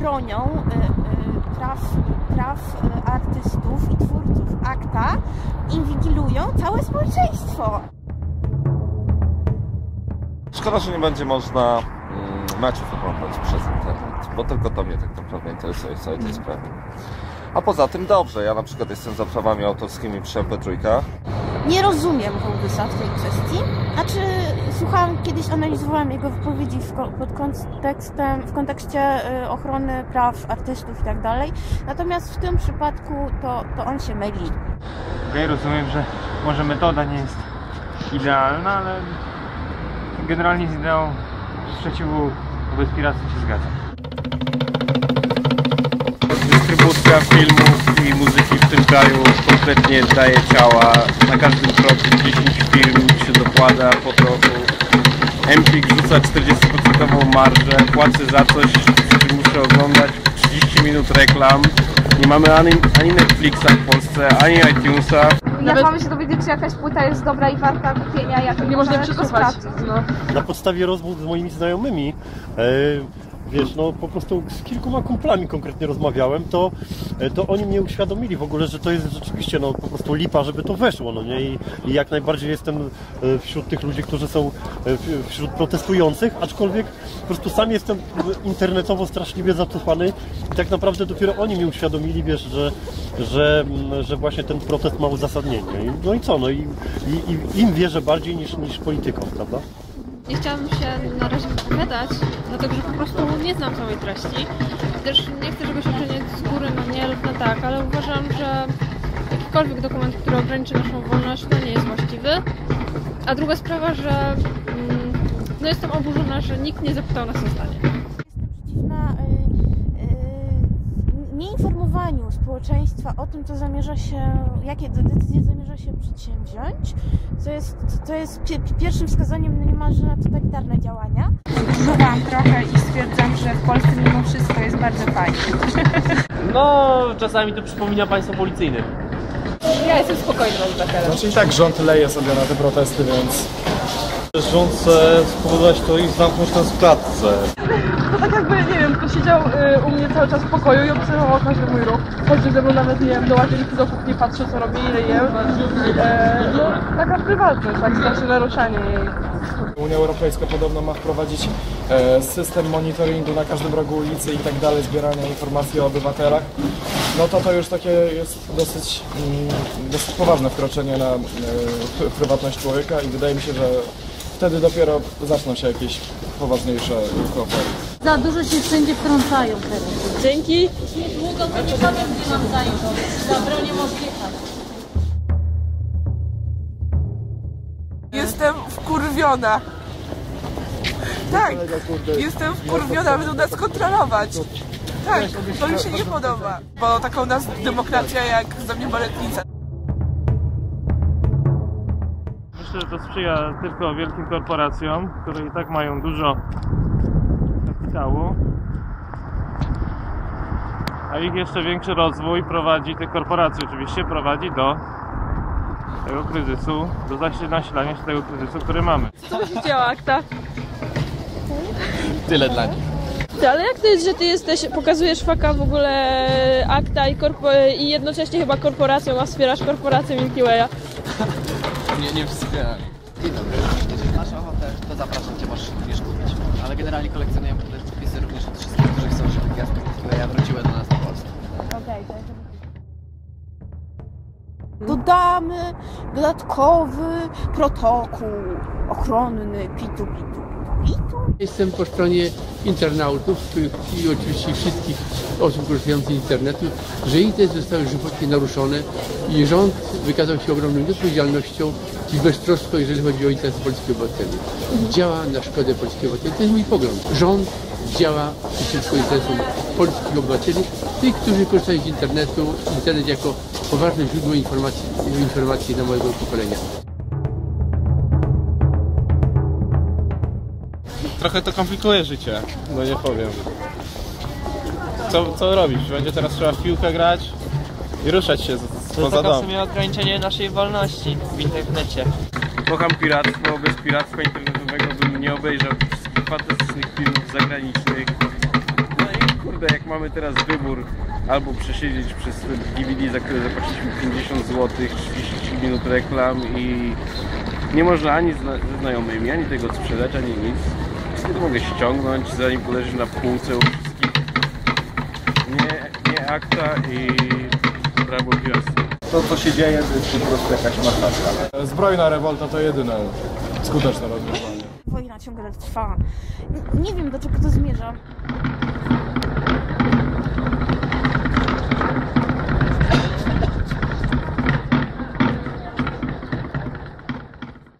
bronią y, y, praw, praw y, artystów i twórców akta inwigilują całe społeczeństwo. Szkoda, że nie będzie można mm, meczów oglądać przez internet, bo tylko to mnie tak naprawdę interesuje w całej tej sprawie. A poza tym dobrze, ja na przykład jestem za prawami autorskimi przy MP3. Nie rozumiem Hołdysa w tej kwestii. Znaczy, słuchałam, kiedyś analizowałam jego wypowiedzi pod kontekstem, w kontekście y, ochrony praw artystów i tak dalej. Natomiast w tym przypadku to, to on się myli. Okej, rozumiem, że może metoda nie jest idealna, ale generalnie z ideą sprzeciwu wobec piractwa się zgadzam. Dystrybucja filmów i muzyki w tym kraju kompletnie daje ciała. Na każdym kroku 10 firm się dokłada po trochu. Empik rzuca 40% marżę, płacę za coś, co czym muszę oglądać 30 minut reklam. Nie mamy ani, ani Netflixa w Polsce, ani iTunesa. Jak mamy się dowiedzieć, czy jakaś płyta jest dobra i warta kupienia, jak Nie można sprawdzić. No. na podstawie rozmów z moimi znajomymi, e, wiesz, no po prostu z kilkoma kumplami konkretnie rozmawiałem, to, e, to oni mnie uświadomili w ogóle, że to jest rzeczywiście no po prostu lipa, żeby to weszło, no nie? I, i jak najbardziej jestem e, wśród tych ludzi, którzy są e, wśród protestujących, aczkolwiek po prostu sam jestem internetowo straszliwie zacofany i tak naprawdę dopiero oni mi uświadomili, wiesz, że, że, mm, że właśnie ten protest ma uzasadnienie. No i co, no i, i, i im wierzę bardziej niż, niż politykom, prawda? Nie chciałam się na razie wypowiadać, dlatego że po prostu nie znam całej treści. Też nie chcę czegoś oceniać z góry na nie lub na tak, ale uważam, że jakikolwiek dokument, który ograniczy naszą wolność, to nie jest właściwy. A druga sprawa, że mm, no jestem oburzona, że nikt nie zapytał nas o zdanie. Jestem przeciwna y, y, nieinformowaniu społeczeństwa o tym, co zamierza się, jakie de- decyzje zamierza się przedsięwziąć, co jest, to jest pie, pierwszym wskazaniem niemalże na totalitarne działania. Próbowałam trochę i stwierdzam, że w Polsce mimo wszystko jest bardzo fajnie. No, czasami to przypomina państwo policyjnym. Ja jestem spokojnym obywatelem. Znaczy i tak rząd leje sobie na te protesty, więc... Chce spowodować to i zamknąć nas w klatce. To tak jakby, nie wiem, ktoś siedział y, u mnie cały czas w pokoju i obserwował każdy mój ruch. Chodził ze mną nawet, nie wiem, do łazienki do kuchni, patrzę co robię, ile jem. E, no, taka prywatność, tak, znaczy naruszanie jej. Unia Europejska podobno ma wprowadzić e, system monitoringu na każdym rogu ulicy i tak dalej, zbierania informacji o obywatelach. No to to już takie jest dosyć, mm, dosyć poważne wkroczenie na e, prywatność człowieka i wydaje mi się, że wtedy dopiero zaczną się jakieś poważniejsze kłopoty. Za dużo się wszędzie wtrącają teraz. Dzięki! Długo to nie powiem, gdzie mam zajść. Zabronię odjechać. Jestem wkurwiona. Tak, jestem wkurwiona, będą nas kontrolować. Tak, to mi się nie podoba, bo taką nas demokracja jak za mnie baletnica. Że to sprzyja tylko wielkim korporacjom, które i tak mają dużo kapitału. A ich jeszcze większy rozwój prowadzi, te korporacje oczywiście, prowadzi do tego kryzysu, do nasilania się tego kryzysu, który mamy. Co myślicie o aktach? Tyle dla nich. Ale jak to jest, że ty jesteś, pokazujesz faka w ogóle akta i, korpo- i jednocześnie chyba korporacją, a wspierasz korporację Milky Way'a? Nie, nie wspieram. Dzień dobry. Jeżeli masz ochotę, to zapraszam Cię, możesz również kupić. Ale generalnie kolekcjonujemy też podpisy również od wszystkich, którzy chcą, żeby gwiazdki Milky wróciły do nas do Polski. Dodamy dodatkowy protokół ochronny pitu, pitu. Jestem po stronie internautów i oczywiście wszystkich osób korzystających z internetu, że ich te zostały żywotnie naruszone i rząd wykazał się ogromną nieodpowiedzialnością i beztroską, jeżeli chodzi o interesy polskich obywateli. Działa na szkodę polskich obywateli. To jest mój pogląd. Rząd działa przeciwko interesom polskich obywateli, tych, którzy korzystają z internetu, internet jako poważne źródło informacji, informacji dla mojego pokolenia. Trochę to komplikuje życie, no nie powiem. Co, co robisz? Będzie teraz trzeba w piłkę grać i ruszać się z, z To jest poza taka w dom. sumie ograniczenie naszej wolności w internecie. Kocham piractwo, bez piractwa internetowego bym nie obejrzał wszystkich fantastycznych filmów zagranicznych. No i kurde, jak mamy teraz wybór albo przesiedzieć przez DVD, za które zapłaciliśmy 50 zł, 30 minut reklam i nie można ani ze znajomymi, ani tego sprzedać, ani nic. Nie mogę ściągnąć, zanim poleży na półce u wszystkich. Nie, nie akta i prawo piractwa. To, co się dzieje, to jest po prostu jakaś masakra. Zbrojna rewolta to jedyne skuteczne rozwiązanie. Wojna ciągle trwa. N- Nie wiem, do czego to zmierza.